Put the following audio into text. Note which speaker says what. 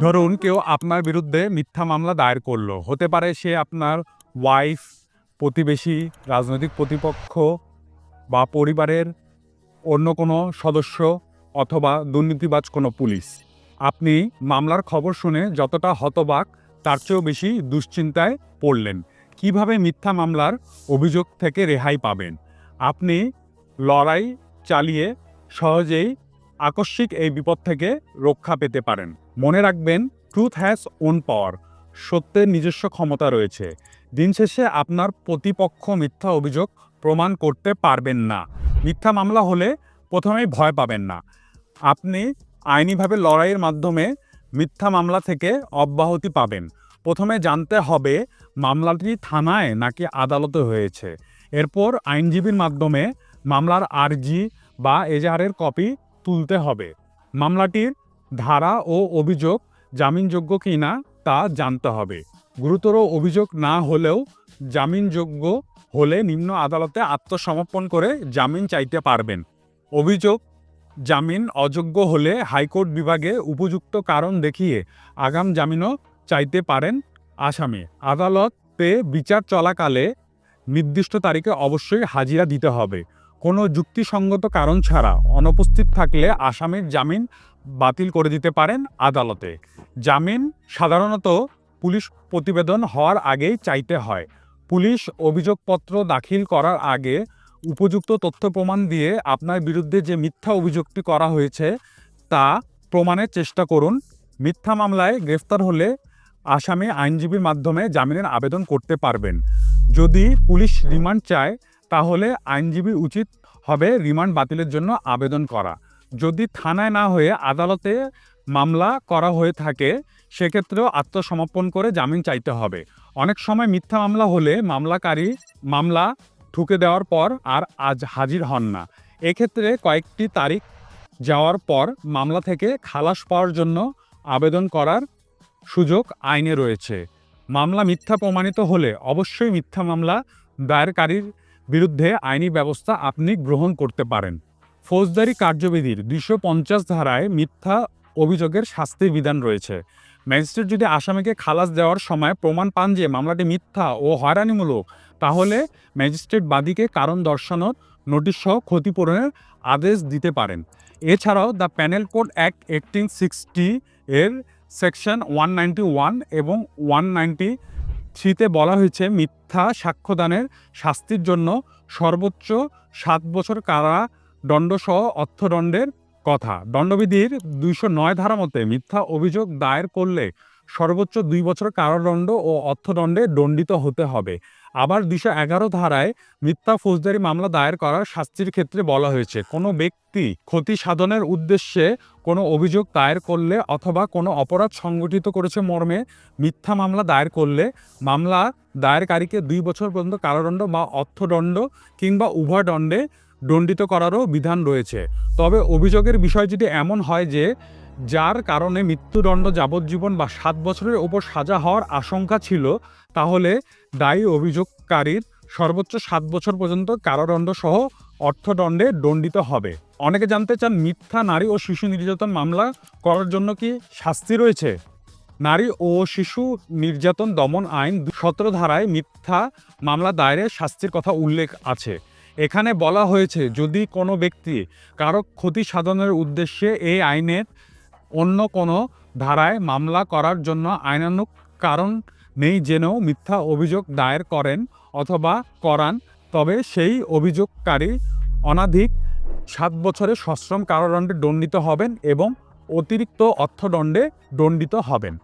Speaker 1: ধরুন কেউ আপনার বিরুদ্ধে মিথ্যা মামলা দায়ের করল। হতে পারে সে আপনার ওয়াইফ প্রতিবেশী, রাজনৈতিক প্রতিপক্ষ বা পরিবারের অন্য কোনো সদস্য অথবা দুর্নীতিবাজ কোনো পুলিশ। আপনি মামলার খবর শুনে যতটা হতবাক, তার চেয়েও বেশি দুশ্চিন্তায় পড়লেন। কীভাবে মিথ্যা মামলার অভিযোগ থেকে রেহাই পাবেন? আপনি লড়াই চালিয়ে সহজেই আকস্মিক এই বিপদ থেকে রক্ষা পেতে পারেন। মনে রাখবেন ট্রুথ হ্যাজ ওন পাওয়ার সত্যের নিজস্ব ক্ষমতা রয়েছে। দিন শেষে আপনার প্রতিপক্ষ মিথ্যা অভিযোগ প্রমাণ করতে পারবেন না। মিথ্যা মামলা হলে প্রথমেই ভয় পাবেন না। আপনি আইনিভাবে লড়াইয়ের মাধ্যমে মিথ্যা মামলা থেকে অব্যাহতি পাবেন। প্রথমে জানতে হবে, মামলাটি থানায় নাকি আদালতে হয়েছে। এরপর আইনজীবীর মাধ্যমে মামলার আর্জি বা এজাহারের কপি তুলতে হবে। মামলাটির ধারা ও অভিযোগ জামিনযোগ্য কি না তা জানতে হবে। গুরুতর অভিযোগ না হলেও জামিনযোগ্য হলে নিম্ন আদালতে আত্মসমর্পণ করে জামিন চাইতে পারবেন। অভিযোগ জামিন অযোগ্য হলে হাইকোর্ট বিভাগে উপযুক্ত কারণ দেখিয়ে আগাম জামিনও চাইতে পারেন আসামি। আদালতে বিচার চলাকালে নির্দিষ্ট তারিখে অবশ্যই হাজিরা দিতে হবে। কোনো যুক্তিসঙ্গত কারণ ছাড়া অনুপস্থিত থাকলে আসামির জামিন বাতিল করে দিতে পারেন আদালতে। জামিন সাধারণত পুলিশ প্রতিবেদন হওয়ার আগেই চাইতে হয়। পুলিশ অভিযোগপত্র দাখিল করার আগে উপযুক্ত তথ্য প্রমাণ দিয়ে আপনার বিরুদ্ধে যে মিথ্যা অভিযোগটি করা হয়েছে তা প্রমাণের চেষ্টা করুন। মিথ্যা মামলায় গ্রেফতার হলে আসামি আইনজীবীর মাধ্যমে জামিনের আবেদন করতে পারবেন। যদি পুলিশ রিমান্ড চায় তাহলে আইনজীবী উচিত হবে রিমান্ড বাতিলের জন্য আবেদন করা। যদি থানায় না হয়ে আদালতে মামলা করা হয়ে থাকে, সেক্ষেত্রেও আত্মসমর্পণ করে জামিন চাইতে হবে। অনেক সময় মিথ্যা মামলা হলে মামলাকারী মামলা ঠুকে দেওয়ার পর আর আজ হাজির হন না। এক্ষেত্রে কয়েকটি তারিখ যাওয়ার পর মামলা থেকে খালাস পাওয়ার জন্য আবেদন করার সুযোগ আইনে রয়েছে। মামলা মিথ্যা প্রমাণিত হলে অবশ্যই মিথ্যা মামলা দায়েরকারীর বিরুদ্ধে আইনি ব্যবস্থা আপনি গ্রহণ করতে পারেন। ফৌজদারি কার্যবিধির দুইশো পঞ্চাশ ধারায় মিথ্যা অভিযোগের শাস্তির বিধান রয়েছে। ম্যাজিস্ট্রেট যদি আসামিকে খালাস দেওয়ার সময় প্রমাণ পান যে মামলাটি মিথ্যা ও হয়রানিমূলক, তাহলে ম্যাজিস্ট্রেট বাদীকে কারণ দর্শানোর নোটিশ সহ ক্ষতিপূরণের আদেশ দিতে পারেন। এছাড়াও the penal code act eighteen sixty এর সেকশন ওয়ান নাইনটি ওয়ান এবং ওয়ান নাইনটি থ্রিতে বলা হয়েছে মিথ্যা সাক্ষ্যদানের শাস্তির জন্য সর্বোচ্চ সাত বছর কারা দণ্ডসহ অর্থদণ্ডের কথা। দণ্ডবিধির দুইশো নয় ধারা মতে মিথ্যা অভিযোগ দায়ের করলে সর্বোচ্চ দুই বছর কারাদণ্ড ও অর্থদণ্ডে দণ্ডিত হতে হবে। আবার দুশো এগারো ধারায় মিথ্যা ফৌজদারি মামলা দায়ের করার শাস্তির ক্ষেত্রে বলা হয়েছে, কোনো ব্যক্তি ক্ষতি সাধনের উদ্দেশ্যে কোনো অভিযোগ দায়ের করলে অথবা কোনো অপরাধ সংগঠিত করেছে মর্মে মিথ্যা মামলা দায়ের করলে মামলা দায়েরকারীকে দুই বছর পর্যন্ত কারাদণ্ড বা অর্থদণ্ড কিংবা উভয় দণ্ডে দণ্ডিত করারও বিধান রয়েছে। তবে অভিযোগের বিষয় যদি এমন হয় যে যার কারণে মৃত্যুদণ্ড যাবজ্জীবন বা সাত বছরের ওপর সাজা হওয়ার আশঙ্কা ছিল, তাহলে দায়ী অভিযোগকারীর সর্বোচ্চ সাত বছর পর্যন্ত কারাদণ্ড সহ অর্থদণ্ডে দণ্ডিত হবে। অনেকে জানতে চান, মিথ্যা, নারী ও শিশু নির্যাতন মামলা করার জন্য কি শাস্তি রয়েছে? নারী ও শিশু নির্যাতন দমন আইন সতেরো ধারায় মিথ্যা মামলা দায়েরের শাস্তির কথা উল্লেখ আছে। এখানে বলা হয়েছে, যদি কোনো ব্যক্তি কারও ক্ষতি সাধনের উদ্দেশ্যে এই আইনের অন্য কোনো ধারায় মামলা করার জন্য আইনানুক কারণ নেই জেনেও মিথ্যা অভিযোগ দায়ের করেন অথবা করান, তবে সেই অভিযোগকারী অনাধিক সাত বছরের সশ্রম কারাদণ্ডে দণ্ডিত হবেন এবং অতিরিক্ত অর্থদণ্ডে দণ্ডিত হবেন।